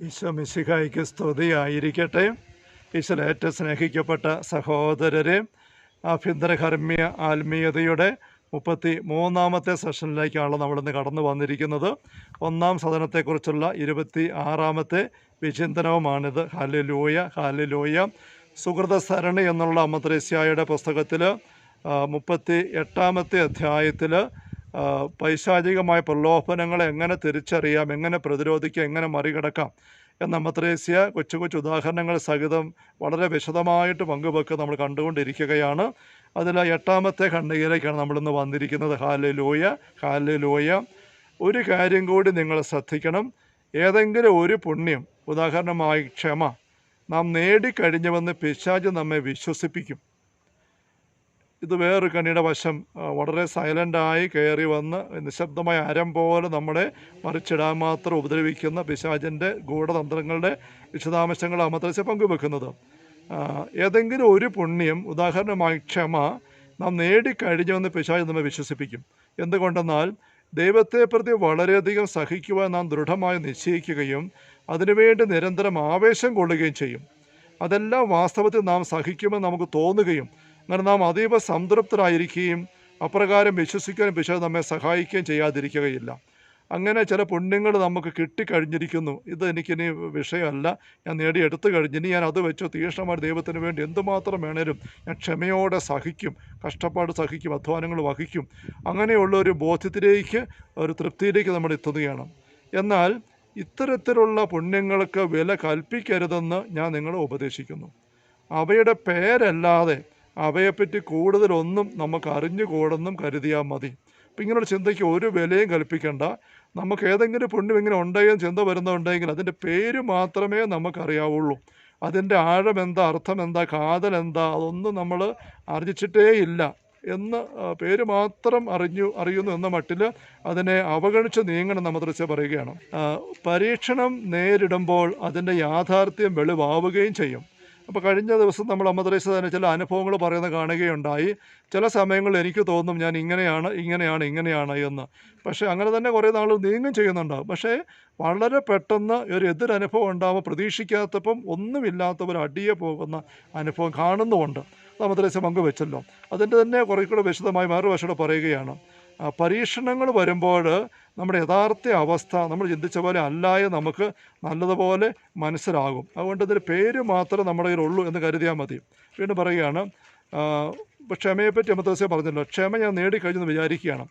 ഈശോ മിശിഹായിക്ക് ഈശ്വര ഏറ്റവും സ്നേഹിക്കപ്പെട്ട സഹോദരരെ ആഭ്യന്തരകർമ്മ്യ ആത്മീയതയുടെ മുപ്പത്തി മൂന്നാമത്തെ സെഷനിലേക്കാണ് നമ്മളിന്ന് കടന്നു വന്നിരിക്കുന്നത്. ഒന്നാം സദനത്തെക്കുറിച്ചുള്ള ഇരുപത്തി ആറാമത്തെ വിചിന്തനവുമാണിത്. ഹാലിലൂയ സുഹൃത സരണി എന്നുള്ള അമ്മത്രേസ്യായുടെ പുസ്തകത്തിൽ മുപ്പത്തി എട്ടാമത്തെ അധ്യായത്തിൽ പൈശാചികമായ പ്രലോഭനങ്ങളെ എങ്ങനെ തിരിച്ചറിയാം? എങ്ങനെ പ്രതിരോധിക്കാം? എങ്ങനെ മറികടക്കാം? എന്ന മത്രേസ്യ കൊച്ചു കൊച്ചു ഉദാഹരണങ്ങൾ സഹിതം വളരെ വിശദമായിട്ട് പങ്കുവെക്ക് നമ്മൾ കണ്ടുകൊണ്ടിരിക്കുകയാണ്. അതിൽ എട്ടാമത്തെ ഖണ്ഡികയിലേക്കാണ് നമ്മളിന്ന് വന്നിരിക്കുന്നത്. ഹാലെ ലോയ ഹാലെ ലോയ ഒരു കാര്യം കൂടി നിങ്ങൾ ശ്രദ്ധിക്കണം. ഏതെങ്കിലും ഒരു പുണ്യം ഉദാഹരണമായി ക്ഷമ നാം നേടിക്കഴിഞ്ഞുവെന്ന് പിശാജ് നമ്മെ വിശ്വസിപ്പിക്കും. ഇത് വേറൊരു കണ്ണിയുടെ വശം വളരെ സൈലന്റായി കയറി വന്ന് നിശബ്ദമായ അരം പോലെ നമ്മളെ മറിച്ചിടാൻ മാത്രം ഉപദ്രവിക്കുന്ന പിശാചിന്റെ ഗൂഢതന്ത്രങ്ങളുടെ വിശദാംശങ്ങൾ അമത്രച്ച പങ്കുവെക്കുന്നത്. ഏതെങ്കിലും ഒരു പുണ്യം ഉദാഹരണമായി ക്ഷമ നാം നേടിക്കഴിഞ്ഞുവെന്ന് പിശാജ് നമ്മെ വിശ്വസിപ്പിക്കും. എന്തുകൊണ്ടെന്നാൽ ദൈവത്തെ പ്രതി വളരെയധികം സഹിക്കുവാൻ നാം ദൃഢമായി നിശ്ചയിക്കുകയും അതിനുവേണ്ടി നിരന്തരം ആവേശം കൊള്ളുകയും ചെയ്യും. അതെല്ലാം വാസ്തവത്തിൽ നാം സഹിക്കുമെന്ന് നമുക്ക് തോന്നുകയും അങ്ങനെ നാം അതീവ സംതൃപ്തരായിരിക്കുകയും അപ്രകാരം വിശ്വസിക്കാനും പിശാച് നമ്മെ സഹായിക്കുകയും ചെയ്യാതിരിക്കുകയില്ല. അങ്ങനെ ചില പുണ്യങ്ങൾ നമുക്ക് കിട്ടിക്കഴിഞ്ഞിരിക്കുന്നു. ഇത് എനിക്കിനി വിഷയമല്ല. ഞാൻ നേടിയെടുത്തു കഴിഞ്ഞ്. ഇനി ഞാൻ അത് വെച്ച് തീക്ഷ്ണമായി ദൈവത്തിന് വേണ്ടി എന്തുമാത്രം വേണേലും ഞാൻ ക്ഷമയോടെ സഹിക്കും. കഷ്ടപ്പാട് സഹിക്കും. അധ്വാനങ്ങൾ വഹിക്കും. അങ്ങനെയുള്ള ഒരു ബോധ്യത്തിലേക്ക് ഒരു തൃപ്തിയിലേക്ക് നമ്മൾ എത്തുകയാണ്. എന്നാൽ ഇത്തരത്തിലുള്ള പുണ്യങ്ങൾക്ക് വില കൽപ്പിക്കരുതെന്ന് ഞാൻ നിങ്ങളെ ഉപദേശിക്കുന്നു. അവയുടെ പേരല്ലാതെ അവയെപ്പറ്റി കൂടുതലൊന്നും നമുക്ക് അറിഞ്ഞുകൂടെന്നും കരുതിയാൽ മതി. അപ്പം ഇങ്ങനെയുള്ള ചിന്തയ്ക്ക് ഒരു വിലയും കൽപ്പിക്കേണ്ട. നമുക്ക് ഏതെങ്കിലും പുണ്യം ഇങ്ങനെ ഉണ്ടെങ്കിൽ ചിന്ത വരുന്നുണ്ടെങ്കിൽ അതിന്റെ പേര് മാത്രമേ നമുക്കറിയാവുള്ളൂ. അതിന്റെ ആഴം എന്താ അർത്ഥം എന്താ കാതൽ എന്താ അതൊന്നും നമ്മൾ അറിഞ്ഞിച്ചിട്ടേ ഇല്ല എന്ന് പേര് മാത്രം അറിഞ്ഞു അറിയുന്നു എന്ന മട്ടിൽ അതിനെ അവഗണിച്ച് നീങ്ങണം നമ്മദ്രച്ച പറയുകയാണ്. പരീക്ഷണം നേരിടുമ്പോൾ അതിന്റെ യാഥാർത്ഥ്യം വെളിവാവുകയും ചെയ്യും. അപ്പോൾ കഴിഞ്ഞ ദിവസം നമ്മൾ അമ്മദ്രേശ തന്നെ ചില അനുഭവങ്ങൾ പറയുന്ന കാണുകയുണ്ടായി. ചില സമയങ്ങളിൽ എനിക്ക് തോന്നും ഞാൻ ഇങ്ങനെയാണ് ഇങ്ങനെയാണ് ഇങ്ങനെയാണ് എന്ന്. പക്ഷേ അങ്ങനെ തന്നെ കുറേ നാൾ നീങ്ങും ചെയ്യുന്നുണ്ടാവും പക്ഷേ വളരെ പെട്ടെന്ന് ഒരു എതിരനുഭവം ഉണ്ടാകുമ്പോൾ പ്രതീക്ഷിക്കാത്തപ്പം ഒന്നുമില്ലാത്ത ഒരു അടിയെ പോകുന്ന അനുഭവം കാണുന്നുമുണ്ട്. മദ്രസ പങ്കുവെച്ചല്ലോ. അതിന്റെ തന്നെ കുറേ കൂടെ വിശദമായി മറുവശം പറയുകയാണ്. പരീക്ഷണങ്ങൾ വരുമ്പോൾ നമ്മുടെ യഥാർത്ഥ അവസ്ഥ നമ്മൾ ചിന്തിച്ച പോലെ അല്ലായ നമുക്ക് നല്ലതുപോലെ മനസ്സിലാകും. അതുകൊണ്ട് ഇതിന്റെ പേര് മാത്രമേ നമ്മുടെ കയ്യിലുള്ളൂ എന്ന് കരുതിയാൽ മതി. വീണ്ടും പറയുകയാണ് ക്ഷമയെപ്പറ്റി അമൃതസ്യ പറഞ്ഞല്ലോ ക്ഷമ ഞാൻ നേടിക്കഴിഞ്ഞെന്ന് വിചാരിക്കുകയാണ്.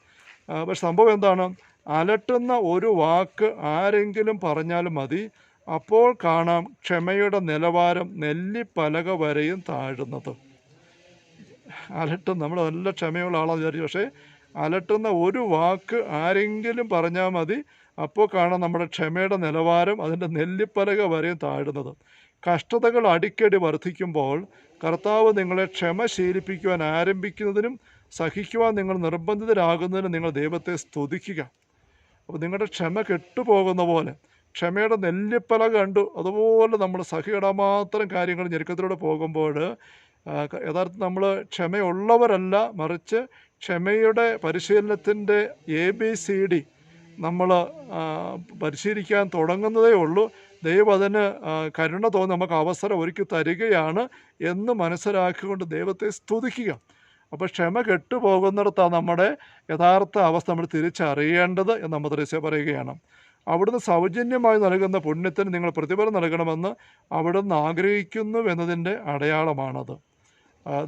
പക്ഷെ സംഭവം എന്താണ്? അലട്ടുന്ന ഒരു വാക്ക് ആരെങ്കിലും പറഞ്ഞാലും മതി അപ്പോൾ കാണാം ക്ഷമയുടെ നിലവാരം നെല്ലിപ്പലക വരെയും താഴുന്നത്. അലട്ടും നമ്മൾ നല്ല ക്ഷമയുള്ള ആളാണെന്ന് വിചാരിച്ചു പക്ഷേ അലട്ടുന്ന ഒരു വാക്ക് ആരെങ്കിലും പറഞ്ഞാൽ മതി. അപ്പോൾ കാണാം നമ്മുടെ ക്ഷമയുടെ നിലവാരം അതിന്റെ നെല്ലിപ്പലക വരെയും താഴുന്നത്. കഷ്ടതകൾ അടിക്കടി വർദ്ധിക്കുമ്പോൾ കർത്താവ് നിങ്ങളെ ക്ഷമ ശീലിപ്പിക്കുവാൻ ആരംഭിക്കുന്നതിനും സഹിക്കുവാൻ നിങ്ങൾ നിർബന്ധിതരാകുന്നതിനും നിങ്ങൾ ദൈവത്തെ സ്തുതിക്കുക. അപ്പോൾ നിങ്ങളുടെ ക്ഷമ കെട്ടുപോകുന്ന പോലെ ക്ഷമയുടെ നെല്ലിപ്പല കണ്ടു അതുപോലെ നമ്മൾ സഹിയിടാൻ മാത്രം കാര്യങ്ങൾ ഞെരുക്കത്തിലൂടെ പോകുമ്പോൾ യഥാർത്ഥത്തിൽ നമ്മൾ ക്ഷമയുള്ളവരല്ല മറിച്ച് ക്ഷമയുടെ പരിശീലനത്തിന്റെ എ ബി സി ഡി നമ്മൾ പരിശീലിക്കാൻ തുടങ്ങുന്നതേ ഉള്ളൂ. ദൈവം അതിന് കരുണ തോന്നി നമുക്ക് അവസരം ഒരുക്കി തരികയാണ് എന്ന് മനസ്സിലാക്കിക്കൊണ്ട് ദൈവത്തെ സ്തുതിക്കുക. അപ്പോൾ ക്ഷമ കെട്ടുപോകുന്നിടത്താണ് നമ്മുടെ യഥാർത്ഥ അവസ്ഥ നമ്മൾ തിരിച്ചറിയേണ്ടത് എന്ന് അമ്മദ്രസ്യ പറയുകയാണ്. അവിടുന്ന് സൗജന്യമായി നൽകുന്ന പുണ്യത്തിന് നിങ്ങൾ പ്രതിഫലം നൽകണമെന്ന് അവിടുന്ന് ആഗ്രഹിക്കുന്നു എന്നതിന്റെ അടയാളമാണത്.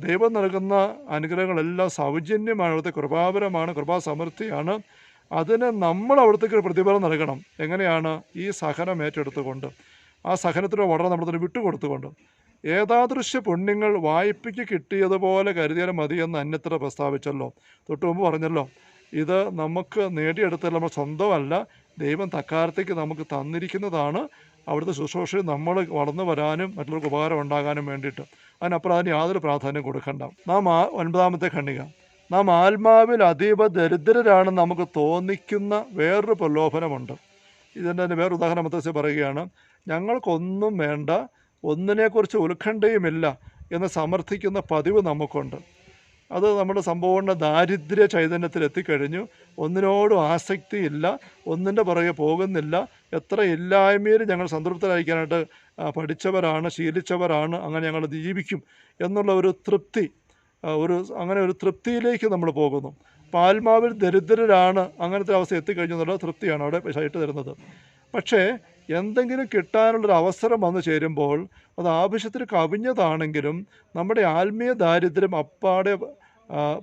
ദൈവം നൽകുന്ന അനുഗ്രഹങ്ങളെല്ലാം സൗജന്യമാണ് അവിടുത്തെ കൃപാപരമാണ് കൃപാസമൃദ്ധിയാണ്. അതിന് നമ്മൾ അവിടത്തേക്ക് ഒരു പ്രതിഫലം നൽകണം. എങ്ങനെയാണ്? ഈ സഹനം ഏറ്റെടുത്തുകൊണ്ട് ആ സഹനത്തിന് വളരെ നമ്മളതിന് വിട്ടുകൊടുത്തുകൊണ്ട്. ഏതാദൃശ്യ പുണ്യങ്ങൾ വായ്പയ്ക്ക് കിട്ടിയതുപോലെ കരുതിയാലും മതി എന്ന് അന്യത്ര പ്രസ്താവിച്ചല്ലോ. തൊട്ട് മുമ്പ് പറഞ്ഞല്ലോ ഇത് നമുക്ക് നേടിയെടുത്തത് നമ്മൾ സ്വന്തമല്ല ദൈവം തക്കാലത്തേക്ക് നമുക്ക് തന്നിരിക്കുന്നതാണ്. അവിടുത്തെ ശുശ്രൂഷയിൽ നമ്മൾ വളർന്നു വരാനും മറ്റുള്ളവർക്ക് ഉപകാരം ഉണ്ടാകാനും വേണ്ടിയിട്ട്. അതിനപ്പുറം അതിന് യാതൊരു പ്രാധാന്യം കൊടുക്കണ്ട. നാം ആ ഒൻപതാമത്തെ ഖണ്ഡിക. നാം ആത്മാവിൽ അതീവ ദരിദ്രരാണെന്ന് നമുക്ക് തോന്നിക്കുന്ന വേറൊരു പ്രലോഭനമുണ്ട്. ഇതിന്റെ തന്നെ വേറെ ഉദാഹരണം മത്തസ്യ പറയുകയാണ് ഞങ്ങൾക്കൊന്നും വേണ്ട ഒന്നിനെക്കുറിച്ച് ഉത്കണ്ഠയുമില്ല എന്ന് സമർത്ഥിക്കുന്ന പതിവ് നമുക്കുണ്ട്. അത് നമ്മുടെ സമ്പൂർണ ദാരിദ്ര്യ ചൈതന്യത്തിൽ എത്തിക്കഴിഞ്ഞു ഒന്നിനോടും ആസക്തിയില്ല ഒന്നിന്റെ പുറകെ പോകുന്നില്ല എത്ര ഇല്ലായ്മയിൽ ഞങ്ങൾ സംതൃപ്തരായിരിക്കാനായിട്ട് പഠിച്ചവരാണ് ശീലിച്ചവരാണ് അങ്ങനെ ഞങ്ങൾ ജീവിക്കും എന്നുള്ള ഒരു തൃപ്തി ഒരു അങ്ങനെ ഒരു തൃപ്തിയിലേക്ക് നമ്മൾ പോകുന്നു. അപ്പോൾ ആത്മാവിൽ ദരിദ്രരാണ് അങ്ങനത്തെ അവസ്ഥ എത്തിക്കഴിഞ്ഞു എന്നുള്ള തൃപ്തിയാണ് അവിടെ ശൈട്ട് തരുന്നത്. പക്ഷേ എന്തെങ്കിലും കിട്ടാനുള്ളൊരു അവസരം വന്നു ചേരുമ്പോൾ അത് ആവശ്യത്തിന് കവിഞ്ഞതാണെങ്കിലും നമ്മുടെ ആത്മീയ ദാരിദ്ര്യം അപ്പാടെ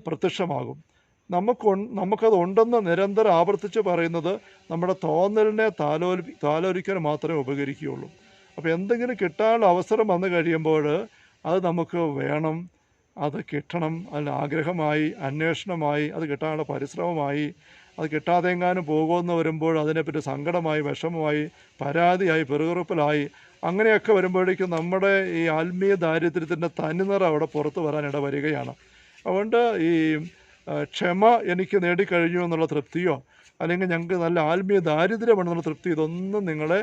പ്രത്യക്ഷമാകും. നമുക്ക് നമുക്കത് ഉണ്ടെന്ന് നിരന്തരം ആവർത്തിച്ച് പറയുന്നത് നമ്മുടെ തോന്നലിനെ താലോലി താലോലിക്കാൻ മാത്രമേ ഉപകരിക്കുകയുള്ളൂ. അപ്പോൾ എന്തെങ്കിലും കിട്ടാനുള്ള അവസരം വന്നു കഴിയുമ്പോൾ അത് നമുക്ക് വേണം. അത് കിട്ടണം. അതിൽ ആഗ്രഹമായി അന്വേഷണമായി അത് കിട്ടാനുള്ള പരിശ്രമമായി അത് കിട്ടാതെങ്ങാനും പോകുമെന്ന് വരുമ്പോൾ അതിനെപ്പറ്റി സങ്കടമായി വിഷമമായി പരാതിയായി പെറുകുറുപ്പിലായി അങ്ങനെയൊക്കെ വരുമ്പോഴേക്കും നമ്മുടെ ഈ ആത്മീയ ദാരിദ്ര്യത്തിന്റെ തനിനിറ അവിടെ പുറത്ത് വരാനിട വരികയാണ് അതുകൊണ്ട് ഈ ക്ഷമ എനിക്ക് നേടിക്കഴിഞ്ഞു എന്നുള്ള തൃപ്തിയോ അല്ലെങ്കിൽ ഞങ്ങൾക്ക് നല്ല ആത്മീയ ദാരിദ്ര്യമാണെന്നുള്ള തൃപ്തി. ഇതൊന്നും നിങ്ങളെ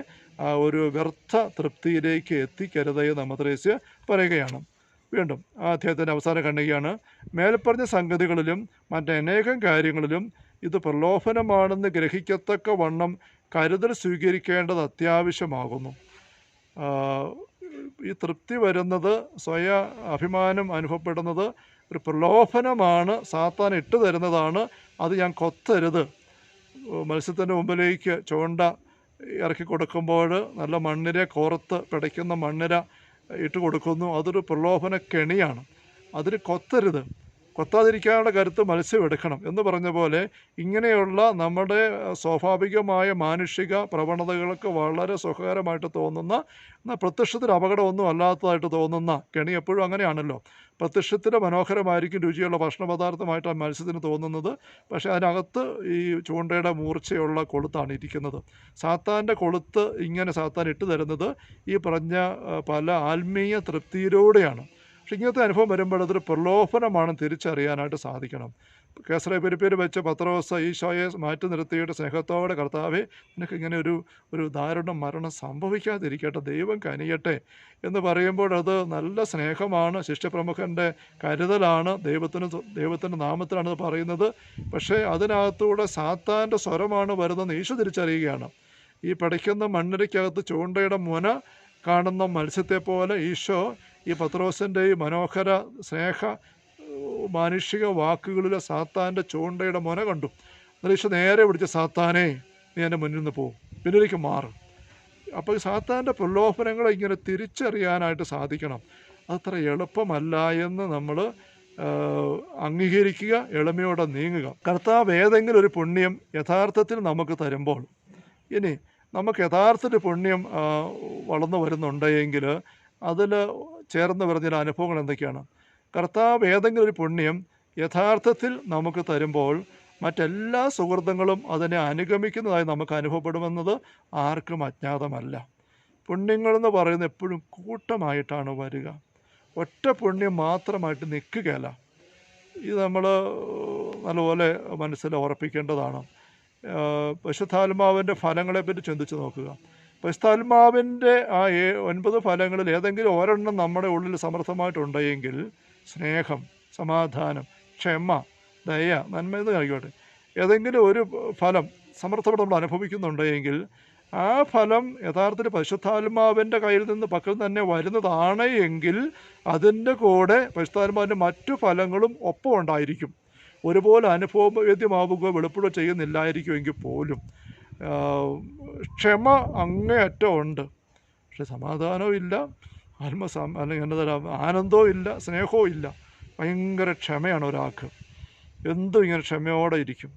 ഒരു വ്യർത്ഥ തൃപ്തിയിലേക്ക് എത്തിക്കരുത് എന്ന് പറയുകയാണ്. വീണ്ടും ആ അദ്ദേഹത്തിന്റെ അവസാന ഖണ്ഡികയാണ് മേൽപ്പറഞ്ഞ സംഗതികളിലും മറ്റനേകം കാര്യങ്ങളിലും ഇത് പ്രലോഭനമാണെന്ന് ഗ്രഹിക്കത്തക്ക വണ്ണം കരുതൽ സ്വീകരിക്കേണ്ടത് അത്യാവശ്യമാകുന്നു. ഈ തൃപ്തി വരുന്നത് സ്വയ അഭിമാനം അനുഭവപ്പെടുന്നത് ഒരു പ്രലോഭനമാണ് സാത്താൻ ഇട്ട് തരുന്നതാണ് അത് ഞാൻ കൊത്തരുത്. മത്സ്യത്തിന്റെ മുമ്പിലേക്ക് ചൂണ്ട ഇറക്കി കൊടുക്കുമ്പോൾ നല്ല മണ്ണിര കോർത്ത് പിടയ്ക്കുന്ന മണ്ണിര ഇട്ട് കൊടുക്കുന്നു. അതൊരു പ്രലോഭന കെണിയാണ്. അതിന് കൊത്തരുത്. കൊത്താതിരിക്കാനുള്ള കരുത്ത് മത്സ്യം എടുക്കണം എന്ന് പറഞ്ഞ പോലെ ഇങ്ങനെയുള്ള നമ്മുടെ സ്വാഭാവികമായ മാനുഷിക പ്രവണതകൾക്ക് വളരെ സുഖകരമായിട്ട് തോന്നുന്ന പ്രത്യക്ഷത്തിൽ അപകടമൊന്നും അല്ലാത്തതായിട്ട് തോന്നുന്ന കെണി എപ്പോഴും അങ്ങനെയാണല്ലോ. പ്രത്യക്ഷത്തിൽ മനോഹരമായിരിക്കും രുചിയുള്ള ഭക്ഷണ പദാർത്ഥമായിട്ട് ആ മത്സ്യത്തിന് തോന്നുന്നത്. പക്ഷേ അതിനകത്ത് ഈ ചൂണ്ടയുടെ മൂർച്ചയുള്ള കൊളുത്താണ് ഇരിക്കുന്നത്. സാത്താന്റെ കൊളുത്ത് ഇങ്ങനെ സാത്താൻ ഇട്ട് തരുന്നത് ഈ പറഞ്ഞ പല ആത്മീയ തൃപ്തിയിലൂടെയാണ്. പക്ഷെ ഇങ്ങനത്തെ അനുഭവം വരുമ്പോൾ അതൊരു പ്രലോഭനമാണ് തിരിച്ചറിയാനായിട്ട് സാധിക്കണം. കേസറെ പെരുപ്പേര് വെച്ച പത്രോസ് ഈശോയെ മാറ്റി നിർത്തിയിട്ട് സ്നേഹത്തോടെ കർത്താവെ നിനക്ക് ഇങ്ങനെ ഒരു ഒരു ദാരുണ മരണം സംഭവിക്കാതിരിക്കട്ടെ ദൈവം കനിയട്ടെ എന്ന് പറയുമ്പോൾ അത് നല്ല സ്നേഹമാണ്. ശിഷ്യപ്രമുഖന്റെ കരുതലാണ്. ദൈവത്തിന് ദൈവത്തിന്റെ നാമത്തിലാണ് ഇത് പറയുന്നത്. പക്ഷേ അതിനകത്തൂടെ സാത്താന്റെ സ്വരമാണ് വരുന്നതെന്ന് ഈശോ തിരിച്ചറിയുകയാണ്. ഈ പഠിക്കുന്ന മണ്ണിരയ്ക്കകത്ത് ചൂണ്ടയുടെ മുന കാണുന്ന മത്സ്യത്തെ പോലെ ഈശോ ഈ പത്രോസിന്റെ ഈ മനോഹര സ്നേഹ മാനുഷിക വാക്കുകളിലെ സാത്താന്റെ ചൂണ്ടയുടെ മുന കണ്ടു. എന്നിട്ട് നേരെ പിടിച്ച സാത്താനെ നീ എന്റെ മുന്നിൽ നിന്ന് പോകും പിന്നിലേക്ക് മാറും. അപ്പോൾ സാത്താന്റെ പ്രലോഭനങ്ങളെ ഇങ്ങനെ തിരിച്ചറിയാനായിട്ട് സാധിക്കണം. അതത്ര എളുപ്പമല്ല എന്ന് നമ്മൾ അംഗീകരിക്കുക എളിമയോടെ നീങ്ങുക. കർത്താവ് ഏതെങ്കിലും ഒരു പുണ്യം യഥാർത്ഥത്തിൽ നമുക്ക് തരുമ്പോൾ ഇനി നമുക്ക് യഥാർത്ഥത്തിൽ പുണ്യം വളർന്നു വരുന്നുണ്ടെങ്കിൽ അതിൽ ചേർന്ന് പറഞ്ഞ അനുഭവങ്ങൾ എന്തൊക്കെയാണ്? കർത്താവ് ഏതെങ്കിലും ഒരു പുണ്യം യഥാർത്ഥത്തിൽ നമുക്ക് തരുമ്പോൾ മറ്റെല്ലാ സുഹൃത്തുക്കളും അതിനെ അനുഗമിക്കുന്നതായി നമുക്ക് അനുഭവപ്പെടുമെന്നത് ആർക്കും അജ്ഞാതമല്ല. പുണ്യങ്ങളെന്ന് പറയുന്നത് എപ്പോഴും കൂട്ടമായിട്ടാണ് വരിക. ഒറ്റ പുണ്യം മാത്രമായിട്ട് നിൽക്കുകയല്ല. ഇത് നമ്മൾ നല്ലപോലെ മനസ്സിൽ ഉറപ്പിക്കേണ്ടതാണ്. ആഹ് പരിശുദ്ധാത്മാവിന്റെ ഫലങ്ങളെപ്പറ്റി ചിന്തിച്ച് നോക്കുക. പരിശുദ്ധാത്മാവിന്റെ ആ ഒൻപത് ഫലങ്ങളിൽ ഏതെങ്കിലും ഒരെണ്ണം നമ്മുടെ ഉള്ളിൽ സമർത്ഥമായിട്ടുണ്ടെങ്കിൽ സ്നേഹം സമാധാനം ക്ഷമ ദയ നന്മ എന്ന് ആയിക്കോട്ടെ ഏതെങ്കിലും ഒരു ഫലം സമർത്ഥപ്പെട്ട് നമ്മൾ അനുഭവിക്കുന്നുണ്ടെങ്കിൽ ആ ഫലം യഥാർത്ഥത്തിൽ പരിശുദ്ധാത്മാവിന്റെ കയ്യിൽ നിന്ന് പക്കൽ തന്നെ വരുന്നതാണ് എങ്കിൽ അതിന്റെ കൂടെ പരിശുദ്ധാത്മാവിന്റെ മറ്റു ഫലങ്ങളും ഒപ്പം ഉണ്ടായിരിക്കും. ഒരുപോലെ അനുഭവവേദ്യമാവുകയോ വെളിപ്പെടുകയോ ചെയ്യുന്നില്ലായിരിക്കുമെങ്കിൽ പോലും. ക്ഷമ അങ്ങേയറ്റം ഉണ്ട്. പക്ഷെ സമാധാനവും ഇല്ല ആത്മസം അല്ലെങ്കിൽ എന്താ പറയുക ആനന്ദവും ഇല്ല സ്നേഹവും ഇല്ല. ഭയങ്കര ക്ഷമയാണ് ഒരാൾക്ക്. എന്തും ഇങ്ങനെ ക്ഷമയോടെ ഇരിക്കും.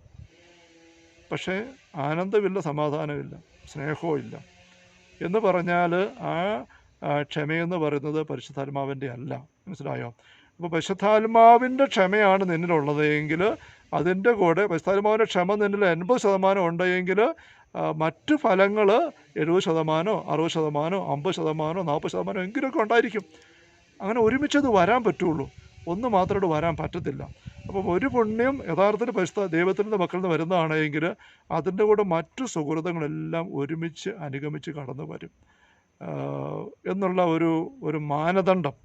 പക്ഷേ ആനന്ദമില്ല സമാധാനമില്ല സ്നേഹവും ഇല്ല. എന്ന് പറഞ്ഞാൽ ആ ക്ഷമയെന്ന് പറയുന്നത് പരിശുദ്ധാത്മാവിന്റെ അല്ല. മനസ്സിലായോ? അപ്പോൾ പരിശുദ്ധാത്മാവിന്റെ ക്ഷമയാണ് നിന്നിലുള്ളത് എങ്കിൽ അതിന്റെ കൂടെ പരിസ്ഥാനമാവിന്റെ ക്ഷമ നിന്നിൽ എൺപത് ശതമാനം ഉണ്ടെങ്കിൽ മറ്റ് ഫലങ്ങൾ എഴുപത് ശതമാനമോ അറുപത് ശതമാനമോ അമ്പത് ശതമാനമോ നാൽപ്പത് ശതമാനമോ എങ്കിലുമൊക്കെ ഉണ്ടായിരിക്കും. അങ്ങനെ ഒരുമിച്ചത് വരാൻ പറ്റുള്ളൂ. ഒന്ന് മാത്രമായിട്ട് വരാൻ പറ്റത്തില്ല. അപ്പം ഒരു പുണ്യം യഥാർത്ഥത്തിൽ പരിസ്ഥ ദൈവത്തിന്റെ മക്കളിൽ നിന്ന് വരുന്നതാണെങ്കിൽ അതിന്റെ കൂടെ മറ്റു സുഹൃതങ്ങളെല്ലാം ഒരുമിച്ച് അനുഗമിച്ച് കടന്നു വരും. എന്നുള്ള ഒരു ഒരു മാനദണ്ഡം.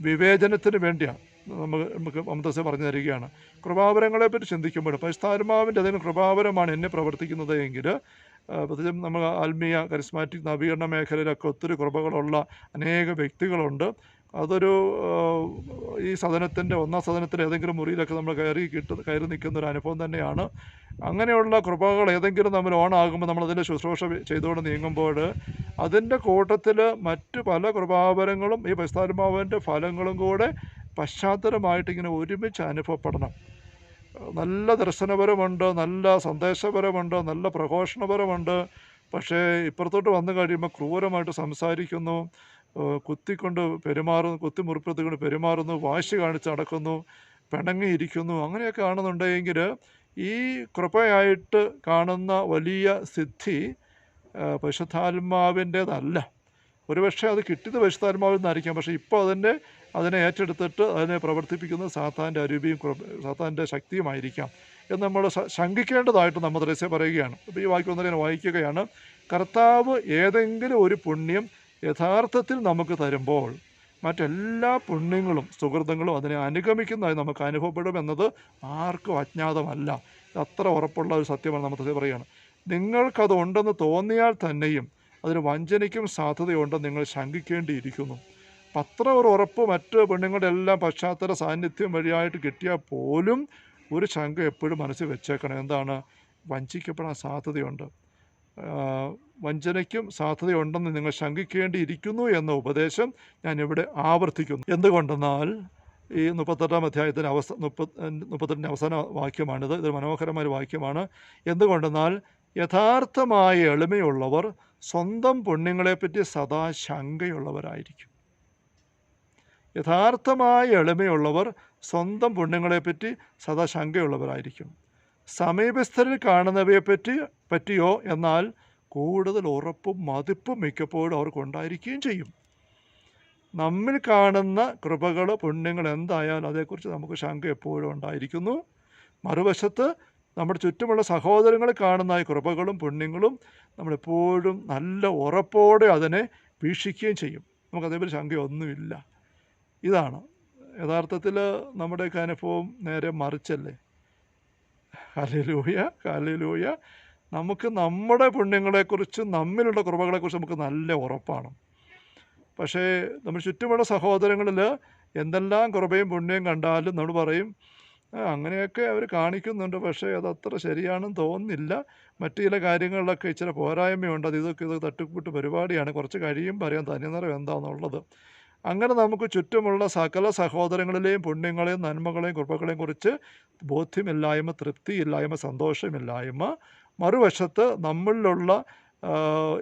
വിവേചനത്തിന് വേണ്ടിയാണ്. നമുക്ക് നമുക്ക് മമതസ പറഞ്ഞു തരികയാണ്. കൃപാവരങ്ങളെപ്പറ്റി ചിന്തിക്കുമ്പോൾ പരിസ്ഥാത്മാവിന്റെ അതിന് കൃപാവരമാണ് എന്നെ പ്രവർത്തിക്കുന്നത് എങ്കിൽ പ്രത്യേകം നമ്മൾ ആത്മീയ കരിസ്മാറ്റിക് നവീകരണ മേഖലയിലൊക്കെ ഒത്തിരി കൃപകളുള്ള അനേക വ്യക്തികളുണ്ട്. അതൊരു ഈ സദനത്തിന്റെ ഒന്നാം സദനത്തിൽ ഏതെങ്കിലും മുറിയിലൊക്കെ നമ്മൾ കയറി കിട്ടുന്ന കയറി നിൽക്കുന്ന ഒരു അനുഭവം തന്നെയാണ്. അങ്ങനെയുള്ള കൃപകൾ ഏതെങ്കിലും നമ്മൾ ഓണാകുമ്പോൾ നമ്മൾ അതിന്റെ ശുശ്രൂഷ ചെയ്തുകൊണ്ട് നീങ്ങുമ്പോൾ അതിന്റെ കൂട്ടത്തിൽ മറ്റ് പല കൃപാവരങ്ങളും ഈ പരിസ്ഥാത്മാവിന്റെ ഫലങ്ങളും കൂടെ പശ്ചാത്തലമായിട്ട് ഇങ്ങനെ ഒരുമിച്ച് അനുഭവപ്പെടണം. നല്ല ദർശനപരമുണ്ട് നല്ല സന്ദേശപരമുണ്ട് നല്ല പ്രഘോഷണപരമുണ്ട്. പക്ഷേ ഇപ്പുറത്തോട്ട് വന്നു കഴിയുമ്പോൾ ക്രൂരമായിട്ട് സംസാരിക്കുന്നു. കുത്തിക്കൊണ്ട് പെരുമാറുന്നു കുത്തി മുറിപ്പത്തിക്കൊണ്ട് പെരുമാറുന്നു വാശി കാണിച്ച് നടക്കുന്നു പിണങ്ങിയിരിക്കുന്നു അങ്ങനെയൊക്കെ കാണുന്നുണ്ടെങ്കിൽ ഈ കൃപയായിട്ട് കാണുന്ന വലിയ സിദ്ധി പരിശുദ്ധാത്മാവിന്റേതല്ല. ഒരുപക്ഷെ അത് കിട്ടിയത് പരിശുദ്ധാത്മാവിൽ നിന്നായിരിക്കാം പക്ഷേ ഇപ്പോൾ അതിന്റെ അതിനെ ഏറ്റെടുത്തിട്ട് അതിനെ പ്രവർത്തിപ്പിക്കുന്ന സാത്താന്റെ അരൂപിയും കൃപ- സാത്താന്റെ ശക്തിയുമായിരിക്കാം. എന്ന് നമ്മൾ ശങ്കിക്കേണ്ടതായിട്ട് നമ്മൾ ദൃശ്യം പറയുകയാണ്. അപ്പോൾ ഈ വാക്യം ഒന്നര വായിക്കുകയാണ്. കർത്താവ് ഏതെങ്കിലും ഒരു പുണ്യം യഥാർത്ഥത്തിൽ നമുക്ക് തരുമ്പോൾ മറ്റെല്ലാ പുണ്യങ്ങളും സുഹൃതങ്ങളും അതിനെ അനുഗമിക്കുന്നതായി നമുക്ക് അനുഭവപ്പെടും എന്നത് ആർക്കും അജ്ഞാതമല്ല. അത്ര ഉറപ്പുള്ള ഒരു സത്യമാണ് നമ്മൾ പറയുകയാണ്. നിങ്ങൾക്കത് ഉണ്ടെന്ന് തോന്നിയാൽ തന്നെയും അതിന് വഞ്ചനയ്ക്കും സാധ്യതയുണ്ടെന്ന് നിങ്ങൾ ശങ്കിക്കേണ്ടിയിരിക്കുന്നു. അത്ര ഒരു ഉറപ്പ് മറ്റ് പെണ്ണുങ്ങളുടെ എല്ലാം പശ്ചാത്തല സാന്നിധ്യം വഴിയായിട്ട് കിട്ടിയാൽ പോലും ഒരു ശങ്ക എപ്പോഴും മനസ്സിൽ വെച്ചേക്കണം. എന്താണ്? വഞ്ചിക്കപ്പെടാൻ സാധ്യതയുണ്ട്. വഞ്ചനയ്ക്കും സാധ്യതയുണ്ടെന്ന് നിങ്ങൾ ശങ്കിക്കേണ്ടിയിരിക്കുന്നു എന്ന ഉപദേശം ഞാൻ ഇവിടെ ആവർത്തിക്കുന്നു. എന്തുകൊണ്ടെന്നാൽ ഈ മുപ്പത്തെട്ടാം അധ്യായത്തിന്റെ അവസ മുപ്പത്തി മുപ്പത്തെട്ടിന്റെ അവസാന വാക്യമാണിത്. ഇതൊരു മനോഹരമായ വാക്യമാണ്. എന്തുകൊണ്ടെന്നാൽ യഥാർത്ഥമായ എളിമയുള്ളവർ സ്വന്തം പുണ്യങ്ങളെപ്പറ്റി സദാ ശങ്കയുള്ളവരായിരിക്കും. യഥാർത്ഥമായ എളിമയുള്ളവർ സ്വന്തം പുണ്യങ്ങളെപ്പറ്റി സദാ ശങ്കയുള്ളവരായിരിക്കും. സമീപസ്ഥരിൽ കാണുന്നവയെപ്പറ്റി പറ്റിയോ? എന്നാൽ കൂടുതൽ ഉറപ്പും മതിപ്പും മിക്കപ്പോഴും അവർക്കുണ്ടായിരിക്കുകയും ചെയ്യും. നമ്മിൽ കാണുന്ന കൃപകൾ പുണ്യങ്ങൾ എന്തായാലും അതേക്കുറിച്ച് നമുക്ക് ശങ്ക എപ്പോഴും ഉണ്ടായിരിക്കുന്നു. മറുവശത്ത് നമ്മുടെ ചുറ്റുമുള്ള സഹോദരങ്ങൾ കാണുന്ന കൃപകളും പുണ്യങ്ങളും നമ്മളെപ്പോഴും നല്ല ഉറപ്പോടെ അതിനെ വീക്ഷിക്കുകയും ചെയ്യും. നമുക്ക് അതേപോലെ ശങ്കയൊന്നുമില്ല. ഇതാണ്. യഥാർത്ഥത്തിൽ നമ്മുടെയൊക്കെ അനുഭവം നേരെ മറിച്ചല്ലേ? ഹലലൂയ ഹലലൂയ നമുക്ക് നമ്മുടെ പുണ്യങ്ങളെക്കുറിച്ച് നമ്മിലുള്ള കുറവുകളെക്കുറിച്ച് നമുക്ക് നല്ല ഉറപ്പാണ്. പക്ഷേ നമ്മൾ ചുറ്റുമുള്ള സഹോദരങ്ങളിൽ എന്തെല്ലാം കുറവയും പുണ്യവും കണ്ടാലും നമ്മൾ പറയും അങ്ങനെയൊക്കെ അവർ കാണിക്കുന്നുണ്ട്. പക്ഷേ അതത്ര ശരിയാണെന്ന് തോന്നുന്നില്ല. മറ്റു ചില കാര്യങ്ങളിലൊക്കെ ഇച്ചിരി പോരായ്മയുണ്ട്. അത് ഇതൊക്കെ ഇത് തട്ടിക്കൂട്ട് പരിപാടിയാണ്. കുറച്ച് കഴിയുമ്പോൾ അറിയാം തനിനിറം എന്താണെന്നുള്ളത് അങ്ങനെ നമുക്ക് ചുറ്റുമുള്ള സകല സഹോദരങ്ങളിലെയും പുണ്യങ്ങളെയും നന്മകളെയും കൃപകളെയും കുറിച്ച് ബോധ്യമില്ലായ്മ തൃപ്തിയില്ലായ്മ സന്തോഷമില്ലായ്മ മറുവശത്ത് നമ്മളിലുള്ള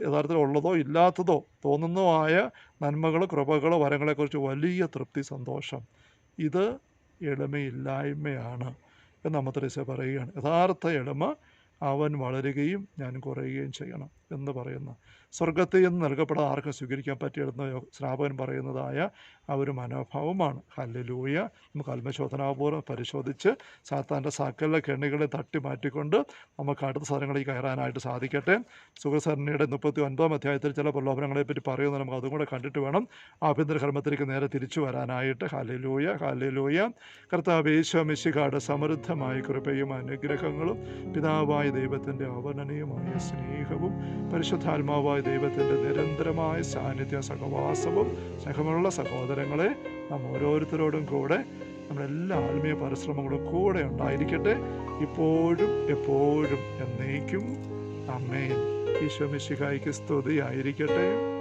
യഥാർത്ഥത്തിൽ ഉള്ളതോ ഇല്ലാത്തതോ തോന്നുന്നതോ ആയ നന്മകൾ കൃപകൾ വരങ്ങളെക്കുറിച്ച് വലിയ തൃപ്തി സന്തോഷം. ഇത് എളിമയില്ലായ്മയാണ് എന്ന് അമ്മത്തരസ പറയുകയാണ്. യഥാർത്ഥ എളിമ അവൻ വളരുകയും ഞാൻ കുറയുകയും ചെയ്യണം. എന്ന് പറയുന്നു. സ്വർഗത്തിൽ നിന്ന് നൽകപ്പെടാൻ ആർക്കും സ്വീകരിക്കാൻ പറ്റിയെന്ന് ശ്രാപകൻ പറയുന്നതായ ആ ഒരു മനോഭാവമാണ്. ഹല്ലേലൂയ. നമുക്ക് ആത്മശോധനാപൂർവം പരിശോധിച്ച് സാത്താന്റെ സകല കെണികളെ തട്ടി മാറ്റിക്കൊണ്ട് നമുക്ക് അടുത്ത സ്ഥലങ്ങളിൽ കയറാനായിട്ട് സാധിക്കട്ടെ. സുഖസരണിയുടെ മുപ്പത്തി ഒൻപതാം അധ്യായത്തിൽ ചില പ്രലോഭനങ്ങളെ പറ്റി പറയുന്നത് നമുക്ക് അതും കൂടെ കണ്ടിട്ട് വേണം. ആഭ്യന്തര കർമ്മത്തിലേക്ക് നേരെ തിരിച്ചു വരാനായിട്ട്. ഹാലലൂയ ഹാലലൂയ കർത്താവ് യേശോമിശികാട് സമൃദ്ധമായ കൃപയും അനുഗ്രഹങ്ങളും പിതാവായ ദൈവത്തിന്റെ അവനനീയമായ സ്നേഹവും പരിശുദ്ധാത്മാവായ ദൈവത്തിന്റെ നിരന്തരമായ സാന്നിധ്യ സഹവാസവും സ്നേഹമുള്ള സഹോദരങ്ങളെ നാം ഓരോരുത്തരോടും കൂടെ നമ്മുടെ എല്ലാ ആത്മീയ പരിശ്രമങ്ങളും കൂടെ ഉണ്ടായിരിക്കട്ടെ. ഇപ്പോഴും എപ്പോഴും എന്നേക്കും. അമ്മേൻ ഈശോ മിശിഹായിക്ക് സ്തുതി ആയിരിക്കട്ടെ